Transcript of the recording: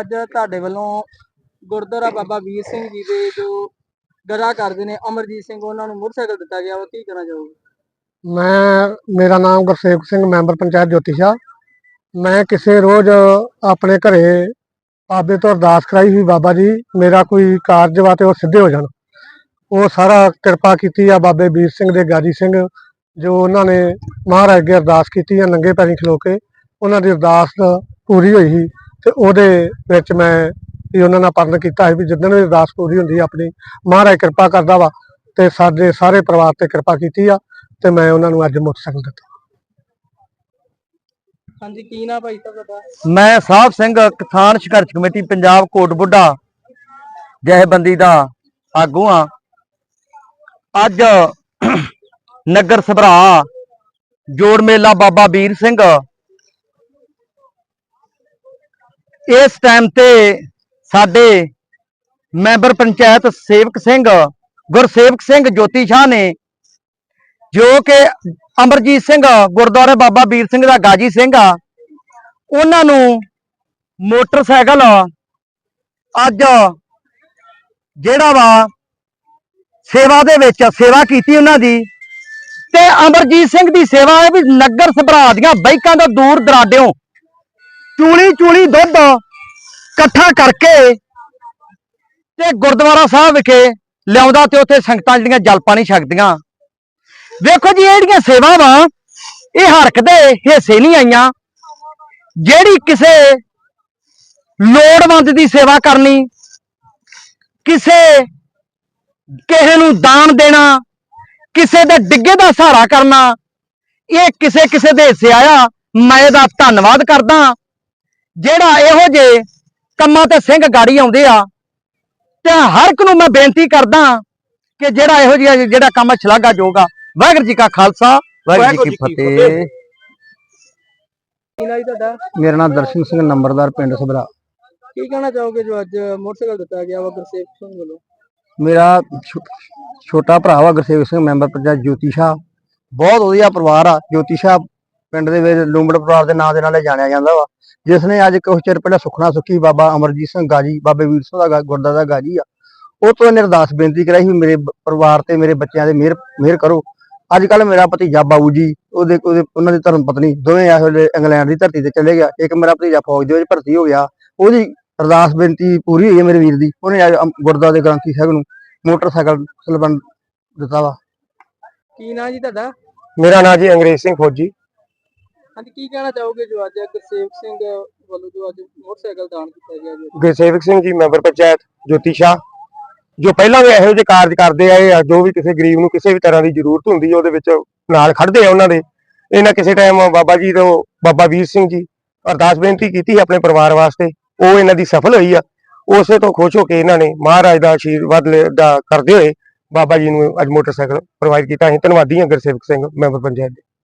ਅੱਜ ਤੁਹਾਡੇ ਵੱਲੋਂ ਗੁਰਦੁਆਰਾ ਬਾਬਾ ਵੀਰ ਸਿੰਘ ਜੀ ਦੇ ਜੋ ਗਰਾ ਕਰਦੇ ਨੇ, ਅਮਰਜੀਤ ਸਿੰਘ, ਉਹਨਾਂ ਨੂੰ ਮੋਟਰਸਾਈਕਲ ਦਿੱਤਾ ਗਿਆ ਉਹ ਕੀ ਕਹਿਣਾ ਚਾਹੋਗੇ? ਮੈਂ, ਮੇਰਾ ਨਾਮ ਗੁਰਸੇਵਕ ਸਿੰਘ, ਮੈਂਬਰ ਪੰਚਾਇਤ ਜੋਤੀਸ਼ਾ ਮੈਂ ਕਿਸੇ ਰੋਜ਼ ਆਪਣੇ ਘਰੇ ਬਾਬੇ ਤੋਂ ਅਰਦਾਸ ਕਰਾਈ ਸੀ, ਬਾਬਾ ਜੀ, ਮੇਰਾ ਕੋਈ ਕਾਰਜ ਵਾ ਤੇ ਉਹ ਸਿੱਧੇ ਹੋ ਜਾਣ। ਉਹ ਸਾਰਾ ਕਿਰਪਾ ਕੀਤੀ ਆ ਬਾਬੇ ਵੀਰ ਸਿੰਘ ਦੇ, ਗਾਜੀ ਸਿੰਘ, ਜੋ ਉਹਨਾਂ ਨੇ ਮਹਾਰਾਜ ਅੱਗੇ ਅਰਦਾਸ ਕੀਤੀ ਆ, ਨੰਗੇ ਪੈਰੀਂ ਖਲੋ ਕੇ, ਉਹਨਾਂ ਦੀ ਅਰਦਾਸ ਪੂਰੀ ਹੋਈ ਸੀ। ਤੇ ਉਹਦੇ ਵਿੱਚ ਮੈਂ ਵੀ ਉਹਨਾਂ ਨਾਲ ਪਰਨ ਕੀਤਾ ਸੀ ਵੀ ਜਿੱਦਣ ਵੀ ਅਰਦਾਸ ਪੂਰੀ ਹੁੰਦੀ ਆ ਆਪਣੀ ਮਹਾਰਾਜ ਕਿਰਪਾ ਕਰਦਾ ਵਾ ਤੇ ਸਾਡੇ ਸਾਰੇ ਪਰਿਵਾਰ ਤੇ ਕਿਰਪਾ ਕੀਤੀ ਆ ਤੇ ਮੈਂ ਉਹਨਾਂ ਨੂੰ ਅੱਜ ਮੋਟਰਸਾਈਕਲ ਦਿੱਤਾ। ਹਾਂਜੀ ਕੀ ਨਾ ਭਾਈ ਸਾਹਿਬ ਤੁਹਾਡਾ? ਮੈਂ ਸਾਹਿਬ ਸਿੰਘ ਕਿਸਾਨ ਸੰਘਰਸ਼ ਕਮੇਟੀ ਪੰਜਾਬ ਕੋਟ ਬੁੱਢਾ ਜਥੇਬੰਦੀ ਦਾ ਆਗੂ ਆ ਅੱਜ ਨਗਰ ਸਭਰਾ ਜੋੜ ਮੇਲਾ ਬਾਬਾ ਵੀਰ ਸਿੰਘ ਇਸ ਟਾਈਮ ਤੇ ਸਾਡੇ ਮੈਂਬਰ ਪੰਚਾਇਤ ਸੇਵਕ ਸਿੰਘ, ਗੁਰਸੇਵਕ ਸਿੰਘ ਜੋਤੀ ਸ਼ਾਹ ਨੇ, ਜੋ ਕਿ ਅਮਰਜੀਤ ਸਿੰਘ, ਗੁਰਦੁਆਰੇ ਬਾਬਾ ਵੀਰ ਸਿੰਘ ਦਾ ਗਾਜੀ ਸਿੰਘ ਆ, ਉਹਨਾਂ ਨੂੰ ਮੋਟਰਸਾਈਕਲ ਅੱਜ ਜਿਹੜਾ ਵਾ ਸੇਵਾ ਦੇ ਵਿੱਚ ਸੇਵਾ ਕੀਤੀ ਉਹਨਾਂ ਦੀ ਤੇ ਅਮਰਜੀਤ ਸਿੰਘ ਦੀ ਸੇਵਾ ਹੈ ਵੀ ਨਗਰ ਸਭਰਾ ਦੀਆਂ ਬਾਈਕਾਂ ਤੋਂ ਦੂਰ, ਦਰਾਡਿਓ ਚੂਲੀ ਚੂਲੀ ਦੁੱਧ ਇਕੱਠਾ ਕਰਕੇ ਤੇ ਗੁਰਦੁਆਰਾ ਸਾਹਿਬ ਵਿਖੇ ਲਿਆਉਂਦਾ ਤੇ ਉੱਥੇ ਸੰਗਤਾਂ ਜਿਹੜੀਆਂ ਜਲ ਪਾਣੀ ਛਕਦੀਆਂ। ਵੇਖੋ ਜੀ, ਇਹ ਜਿਹੜੀਆਂ ਸੇਵਾਵਾਂ, ਇਹ ਹਰਕ ਦੇ ਹਿੱਸੇ ਨਹੀਂ ਆਈਆਂ। ਜਿਹੜੀ ਕਿਸੇ ਲੋੜਵੰਦ ਦੀ ਸੇਵਾ ਕਰਨੀ, ਕਿਸੇ ਕਿਸੇ ਨੂੰ ਦਾਨ ਦੇਣਾ, ਕਿਸੇ ਦੇ ਡਿੱਗੇ ਦਾ ਸਹਾਰਾ ਕਰਨਾ, ਇਹ ਕਿਸੇ ਕਿਸੇ ਦੇ ਹਿੱਸੇ ਆਇਆ। ਮੈਂ ਇਹਦਾ ਧੰਨਵਾਦ ਕਰਦਾ। ਜਿਹੜਾ ਇਹੋ ਜੇ ਕੰਮਾਂ ਤੇ ਸਿੰਘ ਗਾੜੀ ਆਉਂਦੇ ਆ ਤੇ ਹਰ ਇੱਕ ਨੂੰ ਮੈਂ ਬੇਨਤੀ ਕਰਦਾ ਕਿ ਜਿਹੜਾ ਇਹੋ ਜਿਹਾ ਜਿਹੜਾ ਕੰਮ ਛਲਾਗਾ ਜੋਗਾ ਵਾਹਿਗੁਰੂ ਜੀ ਕਾ ਖਾਲਸਾ ਵਾਹਿਗੁਰੂ ਜੀ ਕੀ ਫਤਿਹ। ਜੀ ਤੁਹਾਡਾ? ਮੇਰਾ ਨਾਮ ਦਰਸ਼ਨ ਸਿੰਘ ਨੰਬਰਦਾਰ ਪਿੰਡ ਸਭਰਾ। ਕੀ ਕਹਿਣਾ ਚਾਹੋਗੇ ਜੋ ਅੱਜ ਮੋਟਰਸਾਈਕਲ ਦਿੱਤਾ ਗਿਆ ਵਾ ਗੁਰਸੇਵਕ ਸਿੰਘ ਵੱਲੋਂ? ਮੇਰਾ ਛੋਟਾ ਭਰਾ ਵਾ ਗੁਰਸੇਵਕ ਸਿੰਘ ਮੈਂਬਰ ਪੰਚਾਇਤ ਜੋਤੀ ਸ਼ਾਹ। ਬਹੁਤ ਵਧੀਆ ਪਰਿਵਾਰ ਆ ਜੋਤੀ ਸ਼ਾਹ ਪਿੰਡ ਦੇ ਵਿੱਚ ਲੂੰਬੜ ਪਰਿਵਾਰ ਦੇ ਨਾਂ ਦੇ ਨਾਲ ਜਾਣਿਆ ਜਾਂਦਾ ਵਾ। ਜਿਸ ਨੇ ਅੱਜ ਕੁਝ ਚਿਰ ਪਹਿਲਾਂ ਸੁਖਣਾ ਸੁਖੀ ਬਾਬਾ ਅਮਰਜੀਤ ਸਿੰਘ ਗਾਜੀ ਬਾਬੇ ਵੀਰ ਸਿੰਘ ਦਾ ਗਾ- ਗੁਰਦਾ ਦਾ ਗਾਜੀ ਆ ਉਹ ਤੋਂ ਇਹਨੇ ਅਰਦਾਸ ਬੇਨਤੀ ਕਰਾਈ ਵੀ ਮੇਰੇ ਪਰਿਵਾਰ ਤੇ ਮੇਰੇ ਬੱਚਿਆਂ ਦੇ ਮਿਹਰ ਮਿਹਰ ਕਰੋ। ਅੱਜ ਕੱਲ ਮੇਰਾ ਭਤੀਜਾ ਬਾਬੂ ਜੀ ਉਹਦੇ ਉਹਦੇ ਉਹਨਾਂ ਦੀ ਧਰਮ ਪਤਨੀ ਦੋਵੇਂ ਇਸ ਵੇਲੇ ਇੰਗਲੈਂਡ ਦੀ ਧਰਤੀ ਤੇ ਚਲੇ ਗਿਆ। ਇੱਕ ਮੇਰਾ ਭਤੀਜਾ ਫੌਜ ਦੇ ਵਿੱਚ ਭਰਤੀ ਹੋ ਗਿਆ। ਉਹਦੀ ਅਰਦਾਸ ਬੇਨਤੀ ਪੂਰੀ ਹੋਈ ਹੈ ਮੇਰੇ ਵੀਰ ਦੀ। ਉਹਨੇ ਅੱਜ ਅਮ- ਗੁਰਦਾ ਦੇ ਗ੍ਰੰਥੀ ਸਾਹਿਬ ਨੂੰ ਮੋਟਰਸਾਈਕਲ ਸਲਬਨ ਦਿੱਤਾ ਵਾ। ਕੀ ਨਾ ਜੀ ਤੁਹਾਡਾ? ਮੇਰਾ ਨਾਮ ਜੀ ਅੰਗਰੇਜ਼ ਸਿੰਘ ਫੌਜੀ। ਹਾਂਜੀ, ਕੀ ਕਹਿਣਾ ਚਾਹੋਗੇ ਜੋ ਅੱਜ ਗੁਰਸੇਵਕ ਸਿੰਘ ਵੱਲੋਂ ਜੋ ਅੱਜ ਮੋਟਰਸਾਈਕਲ ਦਾਨ ਕੀਤਾ ਗਿਆ ਜੀ? ਗੁਰਸੇਵਕ ਸਿੰਘ ਜੀ, ਮੈਂਬਰ ਪੰਚਾਇਤ, ਜੋਤੀ ਸ਼ਾਹ, ਜੋ ਪਹਿਲਾਂ ਵੀ ਇਹੋ ਜਿਹੇ ਕਾਰਜ ਕਰਦੇ ਆਏ ਆ, ਜੋ ਵੀ ਕਿਸੇ ਗਰੀਬ ਨੂੰ ਕਿਸੇ ਵੀ ਤਰ੍ਹਾਂ ਦੀ ਜ਼ਰੂਰਤ ਹੁੰਦੀ ਹੈ ਉਹਦੇ ਵਿੱਚ ਨਾਲ ਖੜਦੇ ਆ ਉਹਨਾਂ ਦੇ। ਇਹਨਾਂ ਕਿਸੇ ਟਾਈਮ ਬਾਬਾ ਜੀ ਤੋਂ, ਬਾਬਾ ਵੀਰ ਸਿੰਘ ਜੀ ਅਰਦਾਸ ਬੇਨਤੀ ਕੀਤੀ ਆਪਣੇ ਪਰਿਵਾਰ ਵਾਸਤੇ। ਉਹ ਇਹਨਾਂ ਦੀ ਸਫਲ ਹੋਈ ਆ। ਉਸੇ ਤੋਂ ਖੁਸ਼ ਹੋ ਕੇ ਇਹਨਾਂ ਨੇ ਮਹਾਰਾਜ ਦਾ ਆਸ਼ੀਰਵਾਦ ਦਾ ਕਰਦੇ ਹੋਏ ਬਾਬਾ ਜੀ ਨੂੰ ਅੱਜ ਮੋਟਰਸਾਈਕਲ ਪ੍ਰੋਵਾਈਡ ਕੀਤਾ। ਅਸੀਂ ਧੰਨਵਾਦੀ ਹਾਂ ਗੁਰਸੇਵਕ ਸਿੰਘ, ਮੈਂਬਰ ਪੰਚਾਇਤ ਦੇ।